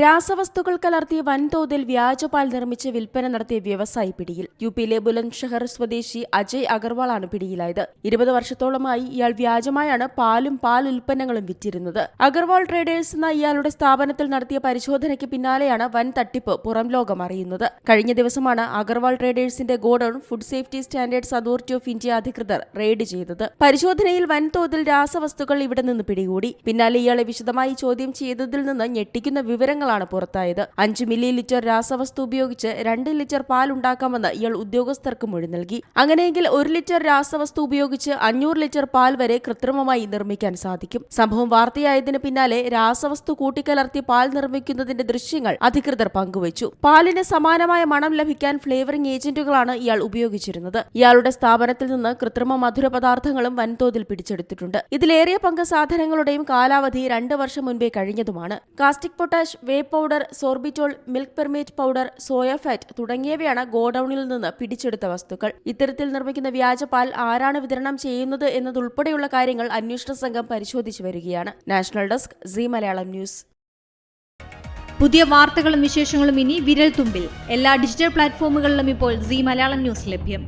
രാസവസ്തുക്കൾ കലർത്തി വൻതോതിൽ വ്യാജപാൽ നിർമ്മിച്ച് വിൽപ്പന നടത്തിയ വ്യവസായി പിടിയിൽ. യു പിയിലെ ബുലന്ദ്ഷഹർ സ്വദേശി അജയ് അഗർവാളാണ് പിടിയിലായത്. ഇരുപത് വർഷത്തോളമായി ഇയാൾ വ്യാജമായാണ് പാലും പാൽ ഉൽപ്പന്നങ്ങളും വിറ്റിരുന്നത്. അഗർവാൾ ട്രേഡേഴ്സ് എന്ന ഇയാളുടെ സ്ഥാപനത്തിൽ നടത്തിയ പരിശോധനയ്ക്ക് പിന്നാലെയാണ് വൻ തട്ടിപ്പ് പുറം ലോകം അറിയുന്നത്. കഴിഞ്ഞ ദിവസമാണ് Agarwal ട്രേഡേഴ്സിന്റെ godown food safety standards authority of India അധികൃതർ റെയ്ഡ് ചെയ്തത്. പരിശോധനയിൽ വൻതോതിൽ രാസവസ്തുക്കൾ ഇവിടെ നിന്ന് പിടികൂടി. പിന്നാലെ ഇയാളെ വിശദമായി ചോദ്യം ചെയ്തതിൽ നിന്ന് ഞെട്ടിക്കുന്ന വിവരങ്ങളാണ് പുറത്തായത്. അഞ്ച് മില്ലി ലിറ്റർ രാസവസ്തു ഉപയോഗിച്ച് രണ്ട് ലിറ്റർ പാൽ ഉണ്ടാക്കാമെന്ന് ഇയാൾ ഉദ്യോഗസ്ഥർക്ക് മൊഴി നൽകി. അങ്ങനെയെങ്കിൽ ഒരു ലിറ്റർ രാസവസ്തു ഉപയോഗിച്ച് അഞ്ഞൂറ് ലിറ്റർ പാൽ വരെ കൃത്രിമമായി നിർമ്മിക്കാൻ സാധിക്കും. സംഭവം വാർത്തയായതിനു പിന്നാലെ രാസവസ്തു കൂട്ടിക്കലർത്തി പാൽ നിർമ്മിക്കുന്നതിന്റെ ദൃശ്യങ്ങൾ അധികൃതർ പങ്കുവച്ചു. പാലിന് സമാനമായ മണം ലഭിക്കാൻ ഫ്ലേവറിംഗ് ഏജന്റുകളാണ് ഇയാൾ ഉപയോഗിച്ചിരുന്നത്. ഇയാളുടെ സ്ഥാപനത്തിൽ നിന്ന് കൃത്രിമ മധുര പദാർത്ഥങ്ങളും വൻതോതിൽ പിടിച്ചെടുത്തിട്ടുണ്ട്. ഇതിലേറിയ പങ്ക് സാധനങ്ങളുടെയും കാലാവധി രണ്ട് വർഷം മുൻപേ കഴിഞ്ഞതുമാണ്. Caustic potash whey powder sorbitol milk permeate powder soya fat തുടങ്ങിയവയാണ് ഗോഡൌണിൽ നിന്ന് പിടിച്ചെടുത്ത വസ്തുക്കൾ. ഇത്തരത്തിൽ നിർമ്മിക്കുന്ന വ്യാജ വ്യാജപാൽ ആരാണ് വിതരണം ചെയ്യുന്നത് എന്നതുൾപ്പെടെയുള്ള കാര്യങ്ങൾ അന്വേഷണ സംഘം പരിശോധിച്ചു വരികയാണ്. National desk C Malayalam news. പുതിയ വാർത്തകളും വിശേഷങ്ങളും ഇനി വിരൽ തുമ്പിൽ. എല്ലാ ഡിജിറ്റൽ പ്ലാറ്റ്ഫോമുകളിലും ഇപ്പോൾ സി മലയാളം ന്യൂസ് ലഭ്യം.